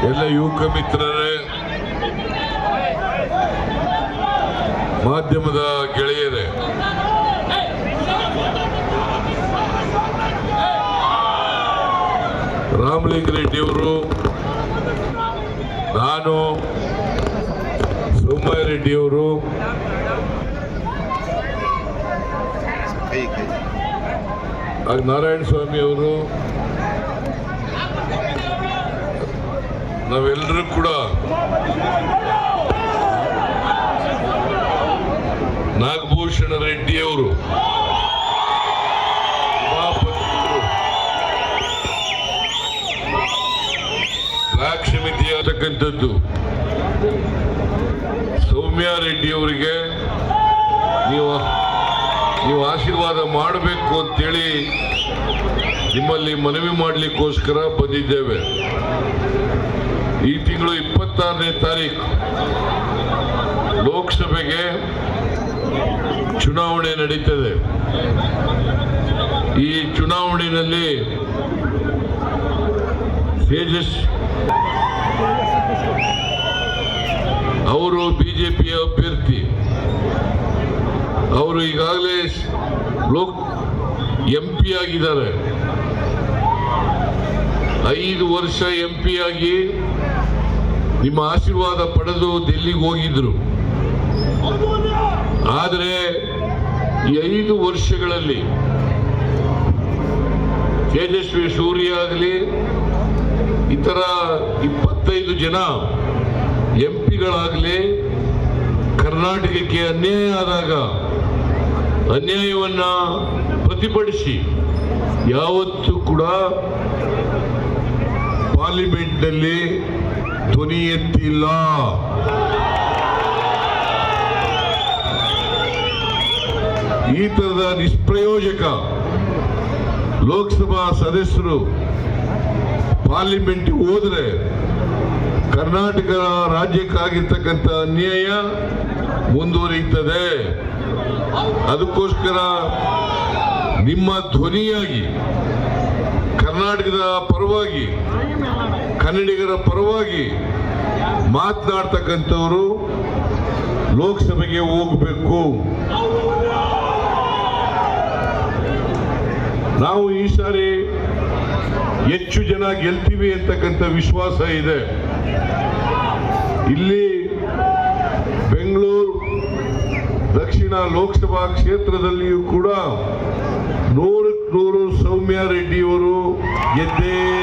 ಎಲ್ಲ ಯುವಕ ಮಿತ್ರರೇ ಮಾಧ್ಯಮದ ಗೆಳೆಯರೇ ರಾಮಲಿಂಗರೆಡ್ಡಿ ಅವರು ನಾನು ಕೈ ಹಾಗೆ ನಾರಾಯಣ ಸ್ವಾಮಿ ಅವರು ನಾವೆಲ್ಲರೂ ಕೂಡ ನಾಗಭೂಷಣ ರೆಡ್ಡಿಯವರು ಸೌಮ್ಯ ರೆಡ್ಡಿ ಅವರಿಗೆ ನೀವು ನೀವು ಆಶೀರ್ವಾದ ಮಾಡಬೇಕು ಅಂತೇಳಿ ನಿಮ್ಮಲ್ಲಿ ಮನವಿ ಮಾಡಲಿಕ್ಕೋಸ್ಕರ ಬಂದಿದ್ದೇವೆ. ಈ ತಿಂಗಳು ಇಪ್ಪತ್ತಾರನೇ ತಾರೀಕು ಲೋಕಸಭೆಗೆ ಚುನಾವಣೆ ನಡೀತದೆ. ಈ ಚುನಾವಣೆಯಲ್ಲಿ ತೇಜಸ್ ಅವರು ಬಿಜೆಪಿಯ ಅಭ್ಯರ್ಥಿ. ಅವರು ಈಗಾಗಲೇ ಲೋಕ್ ಎಂ ಪಿ ಆಗಿದ್ದಾರೆ. ಐದು ವರ್ಷ ಎಂ ಪಿ ಆಗಿ ನಿಮ್ಮ ಆಶೀರ್ವಾದ ಪಡೆದು ಡೆಲ್ಲಿಗೆ ಹೋಗಿದ್ರು. ಆದರೆ ಈ ಐದು ವರ್ಷಗಳಲ್ಲಿ ತೇಜಸ್ವಿ ಸೂರ್ಯ ಆಗಲಿ, ಇತರ ಇಪ್ಪತ್ತೈದು ಜನ ಎಂ ಪಿಗಳಾಗಲಿ ಕರ್ನಾಟಕಕ್ಕೆ ಅನ್ಯಾಯ ಆದಾಗ ಅನ್ಯಾಯವನ್ನ ಪ್ರತಿಭಟಿಸಿ ಯಾವತ್ತೂ ಕೂಡ ಪಾರ್ಲಿಮೆಂಟ್ನಲ್ಲಿ ಧ್ವನಿ ಎತ್ತಿಲ್ಲ. ಈ ತರದ ನಿಷ್ಪ್ರಯೋಜಕ ಲೋಕಸಭಾ ಸದಸ್ಯರು ಪಾರ್ಲಿಮೆಂಟ್ ಹೋದ್ರೆ ಕರ್ನಾಟಕ ರಾಜ್ಯಕ್ಕಾಗಿರ್ತಕ್ಕಂಥ ಅನ್ಯಾಯ ಮುಂದುವರಿಯುತ್ತದೆ. ಅದಕ್ಕೋಸ್ಕರ ನಿಮ್ಮ ಧ್ವನಿಯಾಗಿ ಕರ್ನಾಟಕದ ಪರವಾಗಿ, ಕನ್ನಡಿಗರ ಪರವಾಗಿ ಮಾತನಾಡ್ತಕ್ಕಂಥವರು ಲೋಕಸಭೆಗೆ ಹೋಗಬೇಕು. ನಾವು ಈ ಸಾರಿ ಹೆಚ್ಚು ಜನ ಗೆಲ್ತೀವಿ ಅಂತಕ್ಕಂಥ ವಿಶ್ವಾಸ ಇದೆ. ಇಲ್ಲಿ ಬೆಂಗಳೂರು, ದಕ್ಷಿಣ ಲೋಕಸಭಾ ಕ್ಷೇತ್ರದಲ್ಲಿಯೂ ಕೂಡ ನೂರಕ್ಕೆ ನೂರು ಸೌಮ್ಯ ರೆಡ್ಡಿಯವರು y es de